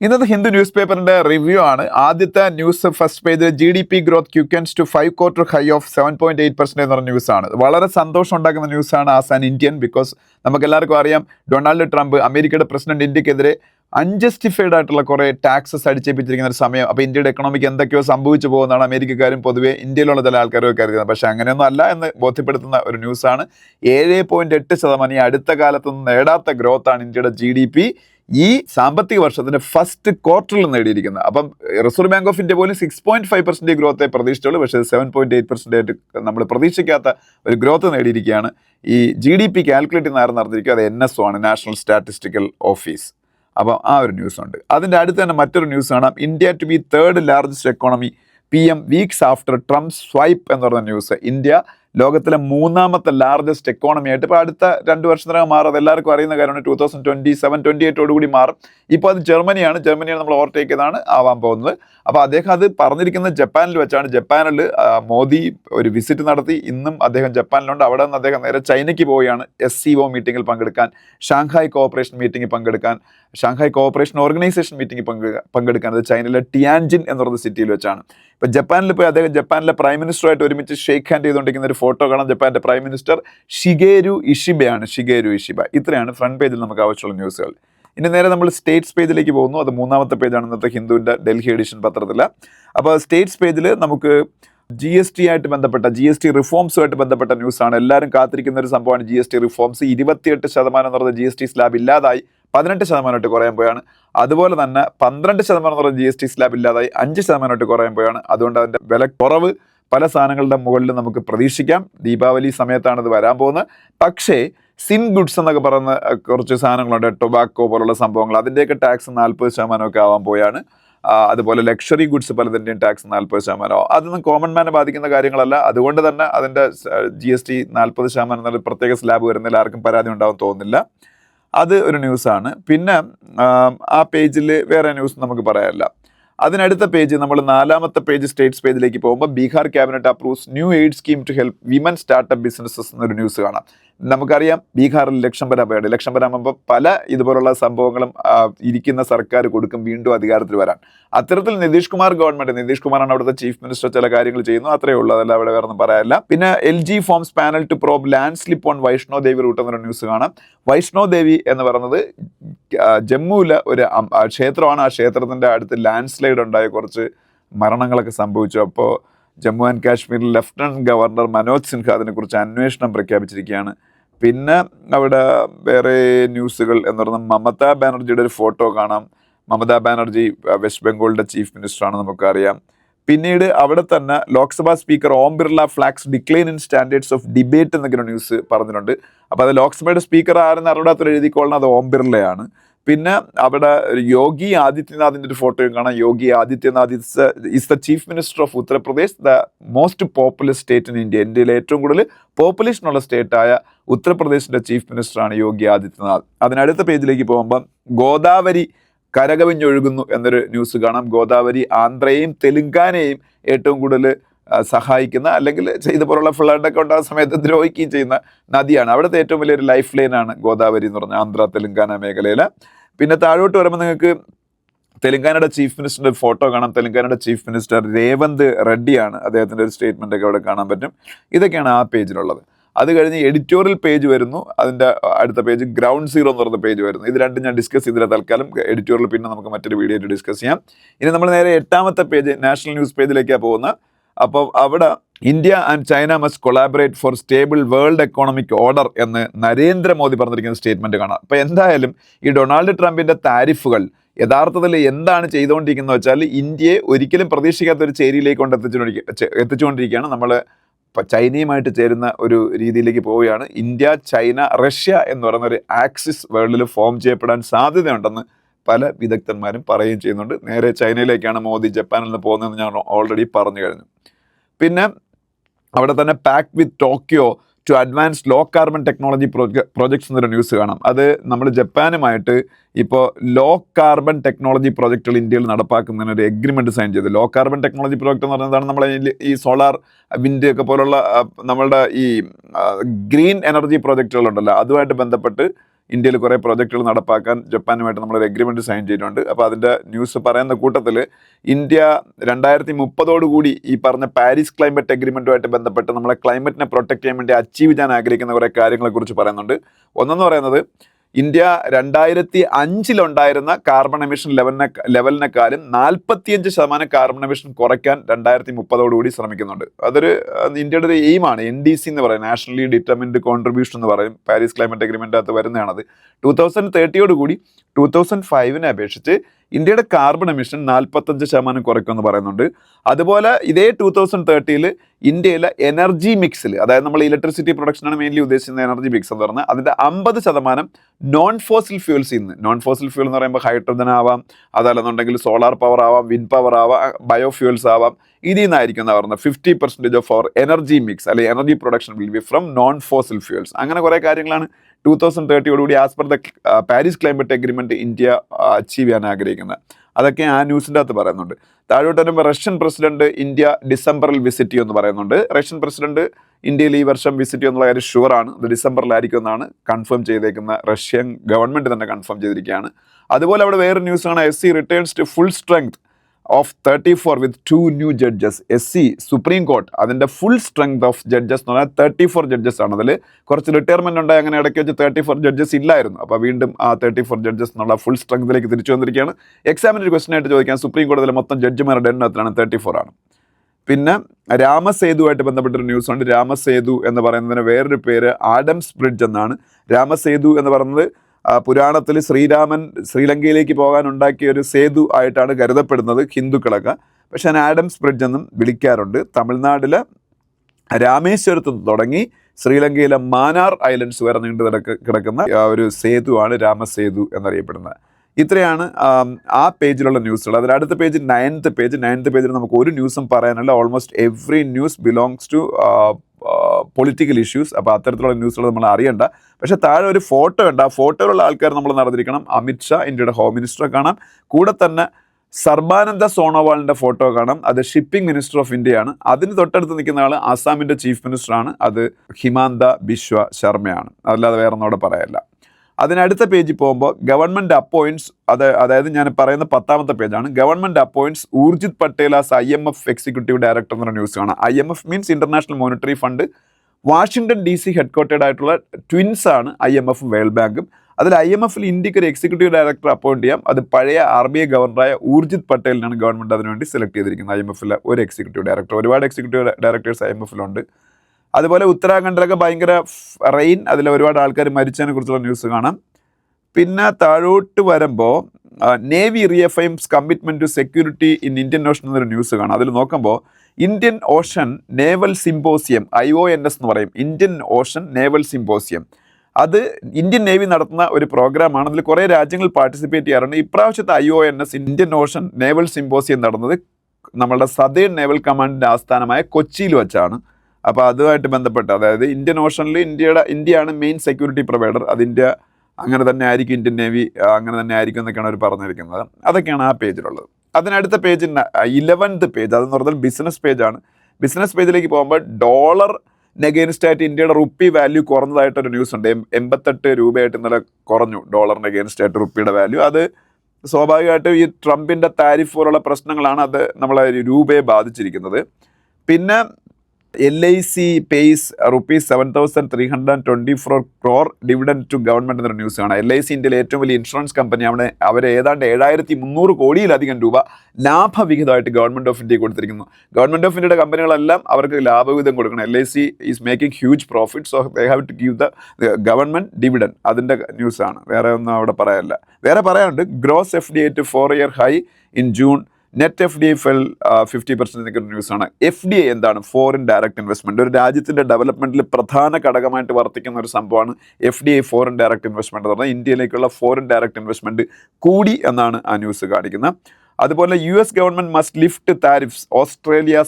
ഇന്നത്തെ ഹിന്ദു ന്യൂസ് പേപ്പറിന്റെ റിവ്യൂ ആണ്. ആദ്യത്തെ ന്യൂസ് ഫസ്റ്റ് പേജിൽ G D P growth quickens to five quarter high of seven point eight percent എന്ന് പറഞ്ഞ ന്യൂസ് ആണ് വളരെ സന്തോഷം ഉണ്ടാക്കുന്ന ന്യൂസ് ആണ് ആസ് ആൻ ഇന്ത്യൻ ബിക്കോസ് നമുക്ക് എല്ലാവർക്കും അറിയാം ഡൊണാൾഡ് ട്രംപ് അമേരിക്കയുടെ പ്രസിഡന്റ് ഇന്ത്യക്കെതിരെ അൺജസ്റ്റിഫൈഡ് ആയിട്ടുള്ള കുറേ ടാക്സസ് അടിച്ചേപ്പിച്ചിരിക്കുന്ന ഒരു സമയം. അപ്പോൾ ഇന്ത്യയുടെ എക്കണോമിക്ക് എന്തൊക്കെയോ സംഭവിച്ചു പോകുന്നതാണ് അമേരിക്കക്കാരും പൊതുവേ ഇന്ത്യയിലുള്ള ചില ആൾക്കാരും കരുതുന്നത് പക്ഷേ അങ്ങനെയൊന്നും അല്ല എന്ന് ബോധ്യപ്പെടുത്തുന്ന ഒരു ന്യൂസാണ്. ഏഴ് പോയിന്റ് എട്ട് ശതമാനം ഈ അടുത്ത കാലത്തൊന്നും നേടാത്ത ഗ്രോത്താണ് ഇന്ത്യയുടെ ജി ഡി പി ഈ സാമ്പത്തിക വർഷത്തിന്റെ ഫസ്റ്റ് ക്വാർട്ടറിൽ നേടിയിരിക്കുന്നത്. അപ്പം റിസർവ് ബാങ്ക് ഓഫ് ഇന്ത്യ പോലും സിക്സ് പോയിന്റ് ഫൈവ് പെർസെന്റ് ഗ്രോത്തെ പ്രതീക്ഷിച്ചുള്ളൂ. പക്ഷേ സെവൻ പോയിന്റ് എയ്റ്റ് പെർസെന്റ് ആയിട്ട് നമ്മൾ പ്രതീക്ഷിക്കാത്ത ഒരു ഗ്രോത്ത് നേടിയിരിക്കുകയാണ്. ഈ ജി ഡി പി കാൽക്കുലേറ്റ് ആരും നടന്നിരിക്കുക അത് എൻ എസ് ഒ ആണ് നാഷണൽ സ്റ്റാറ്റിസ്റ്റിക്കൽ ഓഫീസ് അപ്പം ആ ഒരു ന്യൂസ് ഉണ്ട്. അതിന്റെ അടുത്ത് തന്നെ മറ്റൊരു ന്യൂസ് കാണാം. India to be third largest economy P M weeks after Trump swipe എന്ന് പറഞ്ഞ ന്യൂസ് ഇന്ത്യ ലോകത്തിലെ മൂന്നാമത്തെ ലാർജസ്റ്റ് എക്കോണമി ആയിട്ട് ഇപ്പോൾ അടുത്ത രണ്ട് വർഷത്തിനകം മാറും. അത് എല്ലാവർക്കും അറിയുന്ന കാര്യമാണ് two thousand twenty seven twenty എയ്റ്റോട് കൂടി മാറും. ഇപ്പോൾ അത് ജർമ്മനിയാണ്. ജർമ്മനിയാണ് നമ്മൾ ഓവർടേക്ക് ചെയ്താണ് ആവാൻ പോകുന്നത്. അപ്പോൾ അദ്ദേഹം അത് പറഞ്ഞിരിക്കുന്നത് ജപ്പാനിൽ വെച്ചാണ്. ജപ്പാനിൽ മോദി ഒരു വിസിറ്റ് നടത്തി. ഇന്നും അദ്ദേഹം ജപ്പാനിലുണ്ട്. അവിടെ നിന്ന് അദ്ദേഹം നേരെ ചൈനയ്ക്ക് പോവുകയാണ്. എസ് സി ഒ മീറ്റിംഗിൽ പങ്കെടുക്കാൻ ഷാങ്ഹായ് കോഓപ്പറേഷൻ മീറ്റിംഗിൽ പങ്കെടുക്കാൻ ഷാങ്ഹായ് കോഓപ്പറേഷൻ ഓർഗനൈസേഷൻ മീറ്റിംഗിൽ പങ്കെടുക്കാൻ പങ്കെടുക്കാൻ. അത് ചൈനയിലെ ടിയാൻജിൻ എന്ന് പറയുന്ന സിറ്റിയിൽ വെച്ചാണ്. ഇപ്പോൾ ജപ്പാനിൽ പോയി അദ്ദേഹം ജപ്പാനിലെ പ്രൈം മിനിസ്റ്ററുമായിട്ട് ഒരുമിച്ച് ഷേക്ക് ഹാൻഡ് ചെയ്തുകൊണ്ടിരിക്കുന്ന ഒരു ഫോട്ടോ കാണാം ജപ്പാന്റെ prime minister Shigeru ഇഷിബയാണ്. Shigeru Ishiba. ഇത്രയാണ് ഫ്രണ്ട് പേജിൽ നമുക്ക് ആവശ്യമുള്ള ന്യൂസുകൾ ഇനി നേരെ നമ്മൾ സ്റ്റേറ്റ്സ് പേജിലേക്ക് പോകുന്നു. അത് മൂന്നാമത്തെ പേജാണ് ഇന്നത്തെ ഹിന്ദുവിന്റെ ഡൽഹി എഡിഷൻ പത്രത്തിൽ അപ്പോൾ സ്റ്റേറ്റ്സ് പേജിൽ നമുക്ക് ജി എസ് ടി ആയിട്ട് ബന്ധപ്പെട്ട ജി എസ് ടി റിഫോംസുമായിട്ട് ബന്ധപ്പെട്ട ന്യൂസാണ് എല്ലാവരും കാത്തിരിക്കുന്ന ഒരു സംഭവമാണ് ജി എസ് ടി റിഫോംസ് ഇരുപത്തിയെട്ട് ശതമാനം എന്ന് പറഞ്ഞ ജി എസ് ടി സ്ലാബ് ഇല്ലാതായി. പതിനെട്ട് ശതമാനമായിട്ട് കുറയാൻ പോയാണ്. അതുപോലെ തന്നെ പന്ത്രണ്ട് ശതമാനം എന്ന് പറഞ്ഞ ജി എസ് ടി സ്ലാബ് ഇല്ലാതായി. അഞ്ച് ശതമാനമായിട്ട് കുറയാൻ പോയാണ്. അതുകൊണ്ട് അതിന്റെ വില കുറവ് പല സാധനങ്ങളുടെ മുകളിൽ നമുക്ക് പ്രതീക്ഷിക്കാം. ദീപാവലി സമയത്താണ് വരാൻ പോകുന്നത്. പക്ഷേ സിൻ ഗുഡ്സ് എന്നൊക്കെ പറയുന്ന കുറച്ച് സാധനങ്ങളുണ്ട്. ടൊബാക്കോ പോലുള്ള സംഭവങ്ങൾ. അതിന്റെയൊക്കെ ടാക്സ് നാൽപ്പത് ശതമാനമൊക്കെ ആവാൻ പോയാണ്. അതുപോലെ ലക്ഷറി ഗുഡ്സ് പലതിന്റെയും ടാക്സ് നാൽപ്പത് ശതമാനമോ അതൊന്നും കോമൺ മാനെ ബാധിക്കുന്ന കാര്യങ്ങളല്ല. അതുകൊണ്ട് തന്നെ അതിന്റെ ജി എസ് ടി നാൽപ്പത് ശതമാനം എന്നൊരു പ്രത്യേക സ്ലാബ് വരുന്നതിൽ ആർക്കും പരാതി ഉണ്ടാവും തോന്നുന്നില്ല. അത് ഒരു ന്യൂസാണ് പിന്നെ ആ പേജിൽ വേറെ ന്യൂസ് നമുക്ക് പറയാനില്ല. അതിനടുത്ത പേജ് നമ്മൾ നാലാമത്തെ പേജ് സ്റ്റേറ്റ്സ് പേജിലേക്ക് പോകുമ്പോൾ Bihar cabinet approves new aid scheme to help women startup businesses എന്നൊരു ന്യൂസ് കാണാം. നമുക്കറിയാം ബീഹാറിൽ ലക്ഷം വരാൻ ലക്ഷം വരാകുമ്പോൾ പല ഇതുപോലുള്ള സംഭവങ്ങളും ഇരിക്കുന്ന സർക്കാർ കൊടുക്കും വീണ്ടും അധികാരത്തിൽ വരാൻ. അത്തരത്തിൽ നിതീഷ് കുമാർ ഗവൺമെന്റ് നിതീഷ് കുമാറാണ് അവിടുത്തെ ചീഫ് മിനിസ്റ്റർ ചില കാര്യങ്ങൾ ചെയ്യുന്നു. അത്രേ ഉള്ളൂ. അതല്ല അവിടെ വേറെ ഒന്നും പറയാനില്ല. പിന്നെ L G forms panel to probe land slip on Vaishno Devi route എന്നൊരു ന്യൂസ് കാണാം. വൈഷ്ണോ ദേവി എന്ന് പറയുന്നത് ജമ്മുവിലെ ഒരു ക്ഷേത്രമാണ്. ആ ക്ഷേത്രത്തിന്റെ അടുത്ത് ലാൻഡ് സ്ലൈഡ് ഉണ്ടായ കുറച്ച് മരണങ്ങളൊക്കെ സംഭവിച്ചു. അപ്പോൾ ജമ്മു ആൻഡ് കാശ്മീരിൽ ലെഫ്റ്റനന്റ് ഗവർണർ മനോജ് സിൻഹ അതിനെക്കുറിച്ച് അന്വേഷണം പ്രഖ്യാപിച്ചിരിക്കുകയാണ്. പിന്നെ അവിടെ വേറെ ന്യൂസുകൾ എന്ന് പറഞ്ഞാൽ മമതാ ബാനർജിയുടെ ഒരു ഫോട്ടോ കാണാം. മമതാ ബാനർജി വെസ്റ്റ് ബംഗാളിന്റെ ചീഫ് മിനിസ്റ്ററാണ് നമുക്കറിയാം. പിന്നീട് അവിടെ തന്നെ Lok Sabha speaker Om Birla flags decline in standards of debate എന്നൊക്കെ ന്യൂസ് പറഞ്ഞിട്ടുണ്ട്. അപ്പോൾ അത് ലോക്സഭയുടെ സ്പീക്കർ ആരെന്ന് അറിവിടാത്തൊരു എഴുതിക്കൊള്ളണം അത് ഓം ബിർളയാണ്. പിന്നെ അവിടെ യോഗി ആദിത്യനാഥിന്റെ ഒരു ഫോട്ടോയും കാണാം. Yogi Adityanath is is the chief minister of Uttar Pradesh the most popular state in India ഇന്ത്യയിലെ ഏറ്റവും കൂടുതൽ പോപ്പുലേഷൻ ഉള്ള സ്റ്റേറ്റായ ഉത്തർപ്രദേശിന്റെ ചീഫ് മിനിസ്റ്ററാണ് യോഗി ആദിത്യനാഥ്. അതിനടുത്ത പേജിലേക്ക് പോകുമ്പം ഗോദാവരി കരകവിഞ്ഞൊഴുകുന്നു എന്നൊരു ന്യൂസ് കാണാം. ഗോദാവരി ആന്ധ്രയെയും തെലുങ്കാനയെയും ഏറ്റവും കൂടുതൽ സഹായിക്കുന്ന അല്ലെങ്കിൽ ഇതുപോലുള്ള ഫ്ലഡൊക്കെ ഉണ്ടാകുന്ന സമയത്ത് ദ്രോഹിക്കുകയും ചെയ്യുന്ന നദിയാണ്. അവിടുത്തെ ഏറ്റവും വലിയൊരു ലൈഫ് ലൈനാണ് ഗോദാവരി എന്ന് പറഞ്ഞ ആന്ധ്ര തെലുങ്കാന മേഖലയിൽ പിന്നെ താഴോട്ട് വരുമ്പോൾ നിങ്ങൾക്ക് തെലങ്കാനയുടെ ചീഫ് മിനിസ്റ്ററിന്റെ ഫോട്ടോ കാണാം. തെലങ്കാനയുടെ ചീഫ് മിനിസ്റ്റർ രേവന്ത് റെഡ്ഡിയാണ് അദ്ദേഹത്തിന്റെ ഒരു സ്റ്റേറ്റ്മെന്റ് ഒക്കെ അവിടെ കാണാൻ പറ്റും. ഇതൊക്കെയാണ് ആ പേജിലുള്ളത്. അത് കഴിഞ്ഞ് എഡിറ്റോറിയൽ പേജ് വരുന്നു. അതിന്റെ അടുത്ത പേജ് ഗ്രൗണ്ട് സീറോ എന്ന് പറയുന്ന പേജ് വരുന്നു. ഇത് രണ്ടും ഞാൻ ഡിസ്കസ് ചെയ്തില്ല തൽക്കാലം. എഡിറ്റോറിയൽ പിന്നെ നമുക്ക് മറ്റൊരു വീഡിയോ ആയിട്ട് ഡിസ്കസ് ചെയ്യാം. ഇനി നമ്മൾ നേരെ എട്ടാമത്തെ പേജ് നാഷണൽ ന്യൂസ് പേജിലേക്കാണ് പോകുന്നത്. അപ്പോൾ അവിടെ India and China must collaborate for stable world economic order എന്ന് നരേന്ദ്രമോദി പറഞ്ഞിരിക്കുന്ന സ്റ്റേറ്റ്മെന്റ് കാണാം. അപ്പോൾ എന്തായാലും ഈ ഡൊണാൾഡ് ട്രംപിന്റെ താരിഫുകൾ യഥാർത്ഥത്തിൽ എന്താണ് ചെയ്തുകൊണ്ടിരിക്കുന്നത് വെച്ചാൽ ഇന്ത്യയെ ഒരിക്കലും പ്രതീക്ഷിക്കാത്ത ഒരു ചേരിയിലേക്ക് കൊണ്ട് എത്തിച്ചുകൊണ്ടിരിക്കുക എത്തിച്ചുകൊണ്ടിരിക്കുകയാണ്. നമ്മൾ ചൈനയുമായിട്ട് ചേരുന്ന ഒരു രീതിയിലേക്ക് പോവുകയാണ്. ഇന്ത്യ ചൈന റഷ്യ എന്ന് പറയുന്ന ഒരു ആക്സിസ് വേൾഡിൽ ഫോം ചെയ്യപ്പെടാൻ സാധ്യതയുണ്ടെന്ന് പല വിദഗ്ധന്മാരും പറയുകയും ചെയ്യുന്നുണ്ട്. നേരെ ചൈനയിലേക്കാണ് മോദി ജപ്പാനിൽ നിന്ന് പോകുന്നതെന്ന് ഞാൻ ഓൾറെഡി പറഞ്ഞു കഴിഞ്ഞു. പിന്നെ അവിടെ തന്നെ pact with Tokyo to advance low carbon technology projects എന്നൊരു ന്യൂസ് കാണാം. അത് നമ്മൾ ജപ്പാനുമായിട്ട് ഇപ്പോൾ ലോ കാർബൺ ടെക്നോളജി പ്രോജക്റ്റുകൾ ഇന്ത്യയിൽ നടപ്പാക്കുന്നതിന് ഒരു എഗ്രിമെന്റ് സൈൻ ചെയ്തു. ലോ കാർബൺ ടെക്നോളജി പ്രോജക്റ്റ് എന്ന് പറയുന്നതാണ് നമ്മൾ ഈ സോളാർ വിൻഡ് ഒക്കെ പോലുള്ള നമ്മളുടെ ഈ ഗ്രീൻ എനർജി പ്രോജക്റ്റുകളുണ്ടല്ലോ അതുമായിട്ട് ബന്ധപ്പെട്ട് ഇന്ത്യയിൽ കുറേ പ്രോജക്റ്റുകൾ നടപ്പാക്കാൻ ജപ്പാനുമായിട്ട് നമ്മളൊരു എഗ്രിമെന്റ് സൈൻ ചെയ്തിട്ടുണ്ട്. അപ്പോൾ അതിന്റെ ന്യൂസ് പറയുന്ന കൂട്ടത്തിൽ ഇന്ത്യ രണ്ടായിരത്തി മുപ്പതോടുകൂടി ഈ പറഞ്ഞ പാരീസ് ക്ലൈമറ്റ് എഗ്രിമെന്റുമായിട്ട് ബന്ധപ്പെട്ട് നമ്മളെ ക്ലൈമറ്റിനെ പ്രൊട്ടക്ട് ചെയ്യാൻ വേണ്ടി അച്ചീവ് ചെയ്യാൻ ആഗ്രഹിക്കുന്ന കുറേ കാര്യങ്ങളെക്കുറിച്ച് പറയുന്നുണ്ട്. ഒന്നെന്ന് പറയുന്നത് ഇന്ത്യ രണ്ടായിരത്തി അഞ്ചിലുണ്ടായിരുന്ന കാർബൺ എമിഷൻ ലെവലിനെ ലെവലിനെക്കാളും നാൽപ്പത്തിയഞ്ച് ശതമാനം കാർബൺ എമിഷൻ കുറയ്ക്കാൻ രണ്ടായിരത്തി മുപ്പതോടുകൂടി ശ്രമിക്കുന്നുണ്ട്. അതൊരു ഇന്ത്യയുടെ ഒരു എയിമാണ് എൻ ഡി സി എന്ന് പറയും. നാഷണലി ഡിറ്റർമിൻഡ് കോൺട്രിബ്യൂഷൻ എന്ന് പറയും. പാരീസ് ക്ലൈമറ്റ് അഗ്രിമെന്റ് അകത്ത് വരുന്നതാണത്. ടൂ തൗസൻഡ് തേർട്ടിയോട് കൂടി ടൂ തൗസൻഡ് ഫൈവിനെ അപേക്ഷിച്ച് ഇന്ത്യയുടെ കാർബൺ എമിഷൻ നാൽപ്പത്തഞ്ച് ശതമാനം കുറയ്ക്കുമെന്ന് പറയുന്നുണ്ട്. അതുപോലെ ഇതേ ടു തൗസൻഡ് തേർട്ടിയിൽ ഇന്ത്യയിലെ എനർജി മിക്സിൽ അതായത് നമ്മൾ ഇലക്ട്രിസിറ്റി പ്രൊഡക്ഷനാണ് മെയിൻലി ഉദ്ദേശിക്കുന്നത് എനർജി മിക്സ് എന്ന് പറഞ്ഞാൽ അതിന്റെ അമ്പത് ശതമാനം നോൺ ഫോസിൽ ഫ്യൂൽസ് ഇന്ന്. നോൺ ഫോസിൽ ഫ്യൂൽ എന്ന് പറയുമ്പോൾ ഹൈഡ്രജൻ ആവാം അതല്ലെന്നുണ്ടെങ്കിൽ സോളാർ പവർ ആവാം വിൻഡ് പവർ ആവാം ബയോ ഫ്യൂൽസ് ആവാം ഇതിൽ നിന്നായിരിക്കും എന്ന് പറയുന്നത് fifty percentage of our energy mix അല്ലെങ്കിൽ energy production will be from non fossil fuels അങ്ങനെ കുറേ കാര്യങ്ങളാണ് two thousand തേർട്ടിയോടുകൂടി as per the Paris climate agreement India achieve ചെയ്യാൻ ആഗ്രഹിക്കുന്നത് അതൊക്കെ ആ ന്യൂസിന്റെ അകത്ത് പറയുന്നുണ്ട്. താഴോട്ട് വരുമ്പോൾ റഷ്യൻ പ്രസിഡന്റ് ഇന്ത്യ ഡിസംബറിൽ വിസിറ്റ് ചെയ്യുമെന്ന് പറയുന്നുണ്ട്. റഷ്യൻ പ്രസിഡന്റ് ഇന്ത്യയിൽ ഈ വർഷം വിസിറ്റ് ചെയ്യുന്നുള്ള കാര്യം ഷുവറാണ് അത് ഡിസംബറിലായിരിക്കും എന്നാണ് കൺഫേം ചെയ്തേക്കുന്ന റഷ്യൻ ഗവൺമെന്റ് തന്നെ കൺഫേം ചെയ്തിരിക്കുകയാണ്. അതുപോലെ അവിടെ വേറെ ന്യൂസാണ് S C returns to full strength of thirty four with two new judges S C supreme court അതിന്റെ ഫുൾ സ്ട്രെങ്ത് ഓഫ് ജഡ്ജസ് എന്ന് പറഞ്ഞാൽ തേർട്ടി ഫോർ ജഡ്ജസ് ആണ്. അതിൽ കുറച്ച് റിട്ടയർമെന്റ് ഉണ്ടായി. അങ്ങനെ ഇടയ്ക്ക് വെച്ച് തേർട്ടി ഫോർ ജഡ്ജസ് ഇല്ലായിരുന്നു. അപ്പോൾ വീണ്ടും ആ തേർട്ടി ഫോർ ജഡ്ജസ് എന്നുള്ള ഫുൾ സ്ട്രെങ്തിലേക്ക് തിരിച്ചു വന്നിരിക്കുകയാണ്. എക്സാമിന് ഒരു ക്വസ്റ്റൻ ആയിട്ട് ചോദിക്കാം. സുപ്രീം കോടതിയിലെ മൊത്തം ജഡ്ജിമാരുടെ എണ്ണത്തിലാണ് തേർട്ടി ഫോർ ആണ്. പിന്നെ രാമസേതുവായിട്ട് ബന്ധപ്പെട്ടൊരു ന്യൂസ് ഉണ്ട്. രാമസേതു എന്ന് പറയുന്നതിന് വേറൊരു പേര് ആഡംസ് ബ്രിഡ്ജ് എന്നാണ്. രാമസേതു എന്ന് പറയുന്നത് പുരാണത്തിൽ ശ്രീരാമൻ ശ്രീലങ്കയിലേക്ക് പോകാൻ ഉണ്ടാക്കിയ ഒരു സേതു ആയിട്ടാണ് കരുതപ്പെടുന്നത് ഹിന്ദുക്കളൊക്കെ. പക്ഷേ അതിന് ആഡംസ് ബ്രിഡ്ജ് എന്നും വിളിക്കാറുണ്ട്. തമിഴ്നാട്ടിലെ രാമേശ്വരത്ത് തുടങ്ങി ശ്രീലങ്കയിലെ മാനാർ ഐലൻഡ്സ് വരെ നീണ്ടു കിടക്ക കിടക്കുന്ന ഒരു സേതുവാണ് രാമസേതു എന്നറിയപ്പെടുന്നത്. ഇത്രയാണ് ആ പേജിലുള്ള ന്യൂസുകൾ. അതിൽ അടുത്ത പേജ് നയൻത്ത് പേജ്. നയൻത്ത് പേജിൽ നമുക്ക് ഒരു ന്യൂസും പറയാനല്ല. Almost every news belongs to political issues അപ്പോൾ അത്തരത്തിലുള്ള ന്യൂസുകൾ നമ്മൾ അറിയണ്ട. പക്ഷേ താഴെ ഒരു ഫോട്ടോ ഉണ്ട്. ആ ഫോട്ടോയിലുള്ള ആൾക്കാർ നമ്മൾ നടന്നിരിക്കണം. അമിത്ഷാ ഇന്ത്യയുടെ ഹോം മിനിസ്റ്ററെ കാണാം. കൂടെ തന്നെ സർബാനന്ദ സോണോവാളിന്റെ ഫോട്ടോ കാണാം. അത് ഷിപ്പിംഗ് മിനിസ്റ്റർ ഓഫ് ഇന്ത്യയാണ് അതിന് തൊട്ടടുത്ത് നിൽക്കുന്ന ആൾ ആസാമിന്റെ ചീഫ് മിനിസ്റ്ററാണ് അത് ഹിമാന്ത ബിശ്വ ശർമ്മയാണ്. അതല്ലാതെ വേറെ ഒന്നോടെ പറയല്ല. അതിനടുത്ത പേജിൽ പോകുമ്പോൾ ഗവൺമെന്റ് അപ്പോയിന്റ്സ് അത് അതായത് ഞാൻ പറയുന്ന പത്താമത്തെ പേജാണ് government appoints Urjit Patel as I M F executive director എന്നുള്ള ന്യൂസ് കാണാം. I M F means international monetary fund Washington D C headquartered ആയിട്ടുള്ള ട്വിൻസ് ആണ് ഐ എം എഫും വേൾഡ് ബാങ്കും അതിൽ ഐ എം എഫിൽ ഇന്ത്യയ്ക്ക് ഒരു എക്സിക്യൂട്ടീവ് ഡയറക്ടർ അപ്പോയിന്റ് ചെയ്യാം. അത് പഴയ ആർ ബി ഐ ഗവർണറായ ഊർജിത് പട്ടേലിനാണ് ഗവൺമെന്റ് അതിനുവേണ്ടി സെലക്ട് ചെയ്തിരിക്കുന്നത് ഐ എം എഫിലെ ഒരു എക്സിക്യൂട്ടീവ് ഡയറക്ടർ ഒരുപാട് എക്സിക്യൂട്ടീവ് ഡയറക്ടേഴ്സ് ഐ എം എഫിലുണ്ട് അതുപോലെ ഉത്തരാഖണ്ഡിലൊക്കെ ഭയങ്കര റെയിൻ അതിൽ ഒരുപാട് ആൾക്കാർ മരിച്ചതിനെ കുറിച്ചുള്ള ന്യൂസ് കാണാം. പിന്നെ താഴോട്ട് വരുമ്പോൾ navy reaffirms commitment to security in Indian ocean എന്നൊരു ന്യൂസ് കാണാം. അതിൽ നോക്കുമ്പോൾ Indian ocean naval symposium I O N S എന്ന് പറയും. ഇന്ത്യൻ ഓഷൻ നേവൽ സിമ്പോസിയം അത് ഇന്ത്യൻ നേവി നടത്തുന്ന ഒരു പ്രോഗ്രാമാണ് അതിൽ കുറേ രാജ്യങ്ങൾ പാർട്ടിസിപ്പേറ്റ് ചെയ്യാറുണ്ട്. ഇപ്രാവശ്യത്തെ I O N S Indian ocean naval symposium നടന്നത് നമ്മളുടെ സദേൺ നേവൽ കമാൻഡിന്റെ ആസ്ഥാനമായ കൊച്ചിയിൽ വെച്ചാണ്. അപ്പോൾ അതുമായിട്ട് ബന്ധപ്പെട്ട് അതായത് ഇന്ത്യൻ ഓഷനിൽ ഇന്ത്യയുടെ ഇന്ത്യയാണ് മെയിൻ സെക്യൂരിറ്റി പ്രൊവൈഡർ അത് ഇന്ത്യ അങ്ങനെ തന്നെ ആയിരിക്കും ഇന്ത്യൻ നേവി അങ്ങനെ തന്നെ ആയിരിക്കും എന്നൊക്കെയാണ് അവർ പറഞ്ഞിരിക്കുന്നത്. അതൊക്കെയാണ് ആ പേജിലുള്ളത്. അതിനടുത്ത പേജിന്റെ ഇലവൻത്ത് പേജ് അതെന്ന് പറഞ്ഞാൽ ബിസിനസ് പേജാണ് ബിസിനസ് പേജിലേക്ക് പോകുമ്പോൾ ഡോളർ നെഗേൻസ്റ്റ് ആയിട്ട് ഇന്ത്യയുടെ റുപ്പി വാല്യൂ കുറഞ്ഞതായിട്ടൊരു ന്യൂസ് ഉണ്ട്. എൺപത്തെട്ട് രൂപയായിട്ട് ഇന്നലെ കുറഞ്ഞു ഡോളറിന് അഗേൻസ്റ്റ് ആയിട്ട് റുപ്പിയുടെ വാല്യൂ അത് സ്വാഭാവികമായിട്ടും ഈ ട്രംപിന്റെ താരിഫ് പോലുള്ള പ്രശ്നങ്ങളാണ് അത് നമ്മളെ രൂപയെ ബാധിച്ചിരിക്കുന്നത്. പിന്നെ L I C pays rupees seven thousand three hundred and twenty four crore dividend to government എന്നൊരു ന്യൂസ് കാണാം. എൽ ഐ സി ഇന്ത്യയിലെ ഏറ്റവും വലിയ ഇൻഷുറൻസ് കമ്പനിയാണ് അവർ ഏതാണ്ട് ഏഴായിരത്തി മുന്നൂറ് കോടിയിലധികം രൂപ ലാഭവിഹിതമായിട്ട് ഗവൺമെന്റ് ഓഫ് ഇന്ത്യ കൊടുത്തിരിക്കുന്നു. ഗവൺമെന്റ് ഓഫ് ഇന്ത്യയുടെ കമ്പനികളെല്ലാം അവർക്ക് ലാഭവിഹിതം കൊടുക്കണം. L I C is making huge profit so they have to give the government dividend അതിന്റെ ന്യൂസാണ് വേറെ ഒന്നും അവിടെ പറയാനില്ല. വേറെ പറയാനുണ്ട്. Gross F D to four year high in June net F D I fell fifty percent നിൽക്കുന്ന ന്യൂസാണ് എഫ് ഡി ഐ എന്താണ്? ഫോറിൻ ഡയറക്റ്റ് ഇൻവെസ്റ്റ്മെന്റ് ഒരു രാജ്യത്തിന്റെ ഡെവലപ്മെന്റിൽ പ്രധാന ഘടകമായിട്ട് വർത്തിക്കുന്ന ഒരു സംഭവമാണ് F D I foreign direct investment എന്ന് പറഞ്ഞാൽ ഇന്ത്യയിലേക്കുള്ള ഫോറിൻ ഡയറക്റ്റ് ഇൻവെസ്റ്റ്മെന്റ് കൂടി എന്നാണ് ആ ന്യൂസ് കാണിക്കുന്നത്. അതുപോലെ U S government must lift tariffs Australia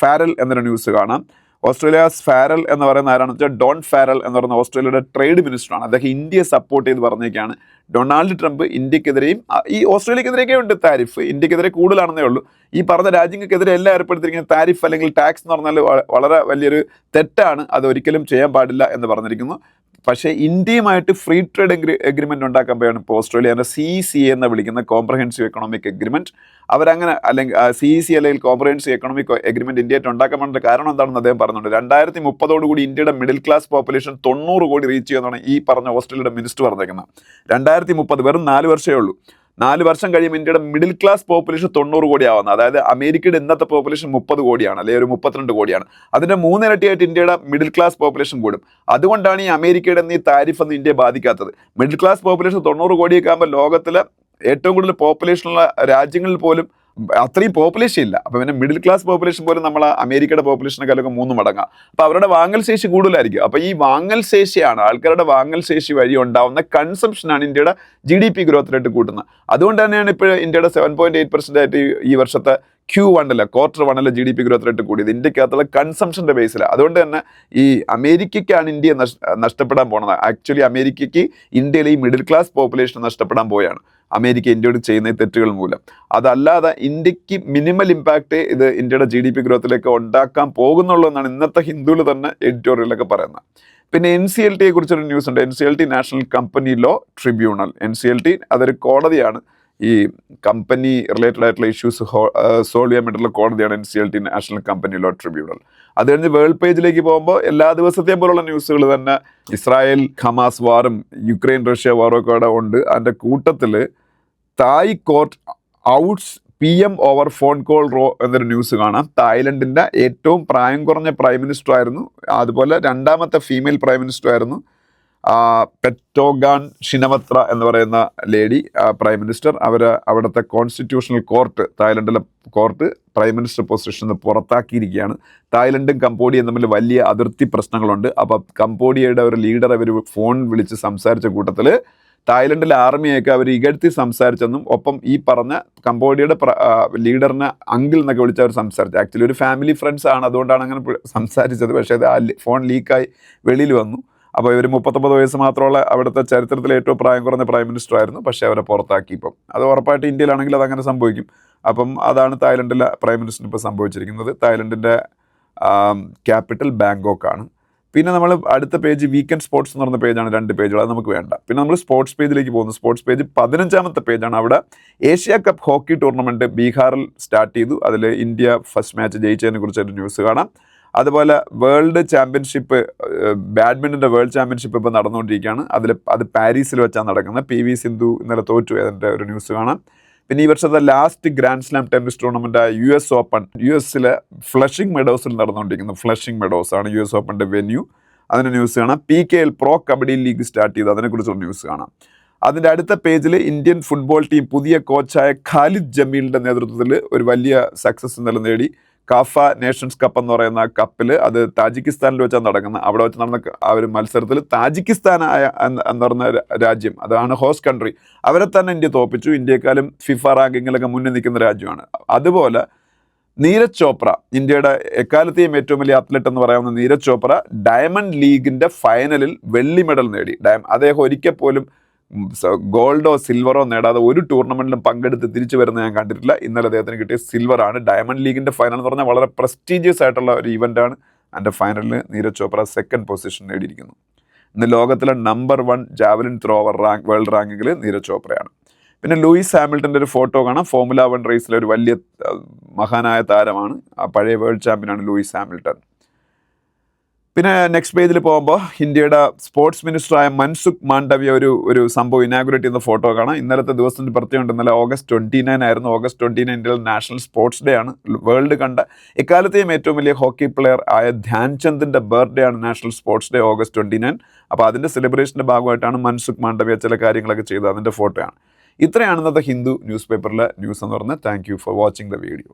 Farrell എന്നൊരു ന്യൂസ് കാണാം. ഓസ്ട്രേലിയാസ് ഫാരൽ എന്ന് പറയുന്ന ആരാണെന്ന് വെച്ചാൽ ഡോൺ ഫാരൽ എന്ന് പറയുന്ന ഓസ്ട്രേലിയയുടെ ട്രേഡ് മിനിസ്റ്ററാണ് അദ്ദേഹം ഇന്ത്യയെ സപ്പോർട്ട് ചെയ്ത് പറഞ്ഞേക്കാണ്. ഡൊണാൾഡ് ട്രംപ് ഇന്ത്യക്കെതിരെയും ഈ ഓസ്ട്രേലിയക്കെതിരെയൊക്കെ ഉണ്ട് താരിഫ് ഇന്ത്യക്കെതിരെ കൂടുതലാണെന്നേ ഉള്ളൂ. ഈ പറഞ്ഞ രാജ്യങ്ങൾക്കെതിരെ എല്ലാം ഏർപ്പെടുത്തിയിരിക്കുന്ന താരിഫ് അല്ലെങ്കിൽ ടാക്സ് എന്ന് പറഞ്ഞാൽ വളരെ വലിയൊരു തെറ്റാണ്. അത് ഒരിക്കലും ചെയ്യാൻ പാടില്ല എന്ന് പറഞ്ഞിരിക്കുന്നു. പക്ഷേ ഇന്ത്യയുമായിട്ട് ഫ്രീ ട്രേഡ് എഗ്രി എഗ്രിമെന്റ് ഉണ്ടാക്കാൻ പോയാണ് ഇപ്പോൾ ഓസ്ട്രേലിയ. സി സി എന്ന് വിളിക്കുന്ന കോംപ്രഹെൻസീവ് എക്കണോമിക് എഗ്രിമെന്റ് അവരങ്ങനെ അല്ലെങ്കിൽ സി സി അല്ലെങ്കിൽ കോംപ്രഹെൻസീവ് എക്കണോമിക് എഗ്രിമെന്റ് ഇന്ത്യയായിട്ട് ഉണ്ടാക്കാൻ കാരണം എന്താണെന്ന് അദ്ദേഹം പറഞ്ഞിട്ടുണ്ട്. രണ്ടായിരത്തി മുപ്പതോടുകൂടി ഇന്ത്യയുടെ മിഡിൽ ക്ലാസ് പോപ്പുലേഷൻ തൊണ്ണൂറ് കോടി റീച്ച് ചെയ്യുമെന്നാണ് ഈ പറഞ്ഞ ഓസ്ട്രേലിയയുടെ മിനിസ്റ്റർ പറഞ്ഞേക്കുന്നത്. രണ്ടായിരത്തി മുപ്പത് വെറും നാല് വർഷമേ ഉള്ളൂ. നാല് വർഷം കഴിയുമ്പോൾ ഇന്ത്യയുടെ മിഡിൽ ക്ലാസ് പോപ്പുലേഷൻ തൊണ്ണൂറ് കോടിയാവുന്നത് അതായത് അമേരിക്കയുടെ ഇന്നത്തെ പോപ്പുലേഷൻ മുപ്പത് കോടിയാണ് അല്ലെങ്കിൽ ഒരു മുപ്പത്തിരണ്ട് കോടിയാണ്. അതിന്റെ മൂന്നിരട്ടിയായിട്ട് ഇന്ത്യയുടെ മിഡിൽ ക്ലാസ് പോപ്പുലേഷൻ കൂടും. അതുകൊണ്ടാണ് ഈ അമേരിക്കയുടെ ഈ താരിഫ് ഒന്നും ഇന്ത്യയെ ബാധിക്കാത്തത്. മിഡിൽ ക്ലാസ് പോപ്പുലേഷൻ തൊണ്ണൂറ് കോടിയൊക്കെ ആകുമ്പോൾ ലോകത്തിലെ ഏറ്റവും കൂടുതൽ പോപ്പുലേഷനുള്ള രാജ്യങ്ങളിൽ പോലും അത്രയും പോപ്പുലേഷൻ ഇല്ല. അപ്പോൾ പിന്നെ മിഡിൽ ക്ലാസ് പോപ്പുലേഷൻ പോലും നമ്മൾ അമേരിക്കയുടെ പോപ്പുലേഷനെക്കാളൊക്കെ മൂന്ന് മടങ്ങാം. അപ്പോൾ അവരുടെ വാങ്ങൽ ശേഷി കൂടുതലായിരിക്കും. അപ്പോൾ ഈ വാങ്ങൽ ശേഷിയാണ് ആൾക്കാരുടെ വാങ്ങൽ ശേഷി വഴി ഉണ്ടാവുന്ന കൺസംഷനാണ് ഇന്ത്യയുടെ G D P growth rate കൂട്ടുന്നത്. അതുകൊണ്ട് തന്നെയാണ് ഇപ്പോൾ ഇന്ത്യയുടെ സെവൻ പോയിന്റ് എയ്റ്റ് പെർസെന്റ് ആയിട്ട് ഈ വർഷത്തെ ക്യൂ വണ്ണിൽ ക്വാർട്ടർ വണ്ണിൽ G D P growth rate കൂടിയത്. ഇന്ത്യക്കകത്തുള്ള കൺസംഷന്റെ ബേസിലാണ് അതുകൊണ്ട് തന്നെ ഈ അമേരിക്കയ്ക്കാണ് ഇന്ത്യ നഷ്- നഷ്ടപ്പെടാൻ പോണത്. ആക്ച്വലി അമേരിക്കയ്ക്ക് ഇന്ത്യയിലെ ഈ മിഡിൽ ക്ലാസ് പോപ്പുലേഷൻ നഷ്ടപ്പെടാൻ പോയാണ്. അമേരിക്ക ഇന്ത്യയോട് ചെയ്യുന്ന തെറ്റുകൾ മൂലം. അതല്ലാതെ ഇന്ത്യയ്ക്ക് മിനിമൽ ഇമ്പാക്റ്റ് ഇത് ഇന്ത്യയുടെ ജി ഡി പി ഗ്രോത്തിലേക്ക് ഉണ്ടാക്കാൻ പോകുന്നുള്ളൂ എന്നാണ് ഇന്നത്തെ ഹിന്ദുവിൽ തന്നെ എഡിറ്റോറിയലൊക്കെ പറയുന്നത്. പിന്നെ എൻ സി എൽ ടിയെ കുറിച്ചൊരു ന്യൂസ് ഉണ്ട്. N C L T national company law tribunal N C L T അതൊരു കോടതിയാണ്. ഈ കമ്പനി റിലേറ്റഡ് ആയിട്ടുള്ള ഇഷ്യൂസ് സോൾവ് ചെയ്യാൻ വേണ്ടിയിട്ടുള്ള കോടതിയാണ് N C L T national company law tribunal അത് കഴിഞ്ഞ് വേൾഡ് പേജിലേക്ക് പോകുമ്പോൾ എല്ലാ ദിവസത്തെയും പോലുള്ള ന്യൂസുകൾ തന്നെ ഇസ്രായേൽ ഹമാസ് വാറും യുക്രൈൻ റഷ്യ വാറും ഒക്കെ ഉണ്ട്. അതിന്റെ കൂട്ടത്തിൽ Thai court ousts P M over phone call row എന്നൊരു ന്യൂസ് കാണാം. തായ്ലൻഡിന്റെ ഏറ്റവും പ്രായം കുറഞ്ഞ പ്രൈം മിനിസ്റ്റർ ആയിരുന്നു. അതുപോലെ രണ്ടാമത്തെ ഫീമെയിൽ പ്രൈം മിനിസ്റ്റർ ആയിരുന്നു. പെറ്റോഗാൻ ഷിനവത്ര എന്ന് പറയുന്ന ലേഡി പ്രൈം മിനിസ്റ്റർ അവർ അവിടുത്തെ കോൺസ്റ്റിറ്റ്യൂഷണൽ കോർട്ട് തായ്ലൻഡിലെ കോർട്ട് പ്രൈം മിനിസ്റ്റർ പൊസിഷനിൽ നിന്ന് പുറത്താക്കിയിരിക്കുകയാണ്. തായ്ലൻഡും കംബോഡിയയും തമ്മിൽ വലിയ അതിർത്തി പ്രശ്നങ്ങളുണ്ട്. അപ്പോൾ കംബോഡിയയുടെ ഒരു ലീഡർ അവർ ഫോൺ വിളിച്ച് സംസാരിച്ച കൂട്ടത്തിൽ തായ്ലൻഡിലെ ആർമിയൊക്കെ അവർ ഇകഴ്ത്തി സംസാരിച്ചെന്നും ഒപ്പം ഈ പറഞ്ഞ കംബോഡിയയുടെ ലീഡറിനെ അങ്കിൾ എന്നൊക്കെ വിളിച്ച് അവർ സംസാരിച്ചു. ആക്ച്വലി ഒരു ഫാമിലി ഫ്രണ്ട്സ് ആണ് അതുകൊണ്ടാണ് അങ്ങനെ സംസാരിച്ചത്. പക്ഷേ അത് ആ ഫോൺ ലീക്കായി വെളിയിൽ വന്നു. അപ്പോൾ ഇവർ മുപ്പത്തൊമ്പത് വയസ്സ് മാത്രമുള്ള അവിടുത്തെ ചരിത്രത്തിലെ ഏറ്റവും പ്രായം കുറഞ്ഞ പ്രൈം മിനിസ്റ്റർ ആയിരുന്നു. പക്ഷേ അവരെ പുറത്താക്കി ഇപ്പം. അത് ഉറപ്പായിട്ട് ഇന്ത്യയിലാണെങ്കിൽ അതങ്ങനെ സംഭവിക്കും. അപ്പം അതാണ് തായ്ലൻഡിലെ പ്രൈം മിനിസ്റ്റർ ഇപ്പോൾ സംഭവിച്ചിരിക്കുന്നത്. തായ്ലൻഡിന്റെ ക്യാപിറ്റൽ ബാങ്കോക്ക് ആണ്. പിന്നെ നമ്മൾ അടുത്ത പേജ് വീക്കെൻഡ് സ്പോർട്സ് എന്ന് പറഞ്ഞ പേജാണ് രണ്ട് പേജുകൾ അത് നമുക്ക് വേണ്ട. പിന്നെ നമ്മൾ സ്പോർട്സ് പേജിലേക്ക് പോകുന്നു. സ്പോർട്സ് പേജ് പതിനഞ്ചാമത്തെ പേജാണ് അവിടെ ഏഷ്യ കപ്പ് ഹോക്കി ടൂർണമെന്റ് ബീഹാറിൽ സ്റ്റാർട്ട് ചെയ്തു. അതിൽ ഇന്ത്യ ഫസ്റ്റ് മാച്ച് ജയിച്ചതിനെ കുറിച്ചൊരു ന്യൂസ് കാണാം. അതുപോലെ വേൾഡ് ചാമ്പ്യൻഷിപ്പ് ബാഡ്മിന്റന്റെ വേൾഡ് ചാമ്പ്യൻഷിപ്പ് ഇപ്പോൾ നടന്നുകൊണ്ടിരിക്കുകയാണ്. അതിൽ അത് പാരീസിൽ വെച്ചാണ് നടക്കുന്നത്. പി വി സിന്ധു ഇന്നലെ തോറ്റു അതിന്റെ ഒരു ന്യൂസ് കാണാം. പിന്നെ ഈ വർഷത്തെ ലാസ്റ്റ് ഗ്രാൻഡ് സ്ലാം ടെന്നീസ് ആയ യു എസ് ഓപ്പൺ യു എസിലെ ഫ്ലഷിംഗ് മെഡോസിൽ നടന്നുകൊണ്ടിരിക്കുന്നു. ഫ്ലഷിംഗ് മെഡോസ് ആണ് യു എസ് ഓപ്പണിന്റെ വെന്യൂ അതിന്റെ ന്യൂസ് കാണാം. P K L pro kabaddi league start ചെയ്ത് അതിനെക്കുറിച്ചുള്ള ന്യൂസ് കാണാം. അതിന്റെ അടുത്ത പേജിൽ ഇന്ത്യൻ ഫുട്ബോൾ ടീം പുതിയ കോച്ചായ ഖാലിദ് ജമീലിന്റെ നേതൃത്വത്തിൽ ഒരു വലിയ സക്സസ് ഇന്നലെ നേടി. കാഫ നേഷൻസ് കപ്പ് എന്ന് പറയുന്ന കപ്പിൽ അത് താജിക്കിസ്ഥാനിൽ വെച്ചാണ് നടക്കുന്നത് അവിടെ വെച്ച് നടന്ന ആ ഒരു മത്സരത്തിൽ താജിക്കിസ്ഥാനായ എന്ന് പറഞ്ഞ രാജ്യം അതാണ് ഹോസ്റ്റ് കൺട്രി. അവരെ തന്നെ ഇന്ത്യ തോപ്പിച്ചു. ഇന്ത്യക്കാലും ഫിഫ റാങ്കിങ്ങിലൊക്കെ മുന്നിൽ നിൽക്കുന്ന രാജ്യമാണ്. അതുപോലെ നീരജ് ചോപ്ര ഇന്ത്യയുടെ എക്കാലത്തെയും ഏറ്റവും വലിയ അത്ലറ്റ് എന്ന് പറയാവുന്ന നീരജ് ചോപ്ര ഡയമണ്ട് ലീഗിന്റെ ഫൈനലിൽ വെള്ളി മെഡൽ നേടി. ഡയം അദ്ദേഹം ഒരിക്കൽ പോലും ഗോൾഡോ സിൽവറോ നേടാതെ ഒരു ടൂർണമെന്റിലും പങ്കെടുത്ത് തിരിച്ചു വരുന്ന ഞാൻ കണ്ടിട്ടില്ല. ഇന്നലെ അദ്ദേഹത്തിന് കിട്ടിയ സിൽവർ ആണ് ഡയമണ്ട് ലീഗിന്റെ ഫൈനൽ എന്ന് പറഞ്ഞാൽ വളരെ പ്രസ്റ്റീജിയസ് ആയിട്ടുള്ള ഒരു ഇവന്റാണ് ആണ്. അതിന്റെ ഫൈനലിൽ നീരജ് ചോപ്ര സെക്കൻഡ് പൊസിഷൻ നേടിയിരിക്കുന്നു. ഇന്ന് ലോകത്തിലെ number one javelin thrower rank world റാങ്കിങ്ങിൽ നീരജ് ചോപ്രയാണ്. പിന്നെ ലൂയിസ് ഹാമിൽട്ടന്റെ ഒരു ഫോട്ടോ കാണാം. ഫോമുല വൺ റേസിലെ ഒരു വലിയ മഹാനായ താരമാണ്. ആ പഴയ വേൾഡ് ചാമ്പ്യനാണ് ലൂയിസ് ഹാമിൽട്ടൺ പിന്നെ നെക്സ്റ്റ് പേജിൽ പോകുമ്പോൾ ഇന്ത്യയുടെ സ്പോർട്സ് മിനിസ്റ്ററായ മൻസുഖ് മാണ്ഡവ്യ ഒരു ഒരു സംഭവം ഇനാഗുറേറ്റ് ചെയ്യുന്ന ഫോട്ടോ കാണാം. ഇന്നലത്തെ ദിവസത്തിന്റെ പ്രത്യേകമുണ്ട് ഇന്നലെ ഓഗസ്റ്റ് ട്വന്റി നയൻ ആയിരുന്നു. ഓഗസ്റ്റ് ട്വന്റി നയൻ ഇന്ത്യയിൽ നാഷണൽ സ്പോർട്സ് ഡേ ആണ്. വേൾഡ് കണ്ട എക്കാലത്തെയും ഏറ്റവും വലിയ ഹോക്കി പ്ലെയർ ആയ ധ്യാൻചന്ദിന്റെ ബർത്ത്ഡേ ആണ് national sports day August twenty nine അപ്പോൾ അതിന്റെ സെലിബ്രേഷന്റെ ഭാഗമായിട്ടാണ് മൻസുഖ് മാണ്ഡവ്യ ചില കാര്യങ്ങളൊക്കെ ചെയ്തത്. അതിന്റെ ഫോട്ടോയാണ് ഇത്രയാണ് ഇന്നത്തെ ഹിന്ദു ന്യൂസ് പേപ്പറിലെ ന്യൂസ് എന്ന് പറഞ്ഞാൽ thank you for watching the video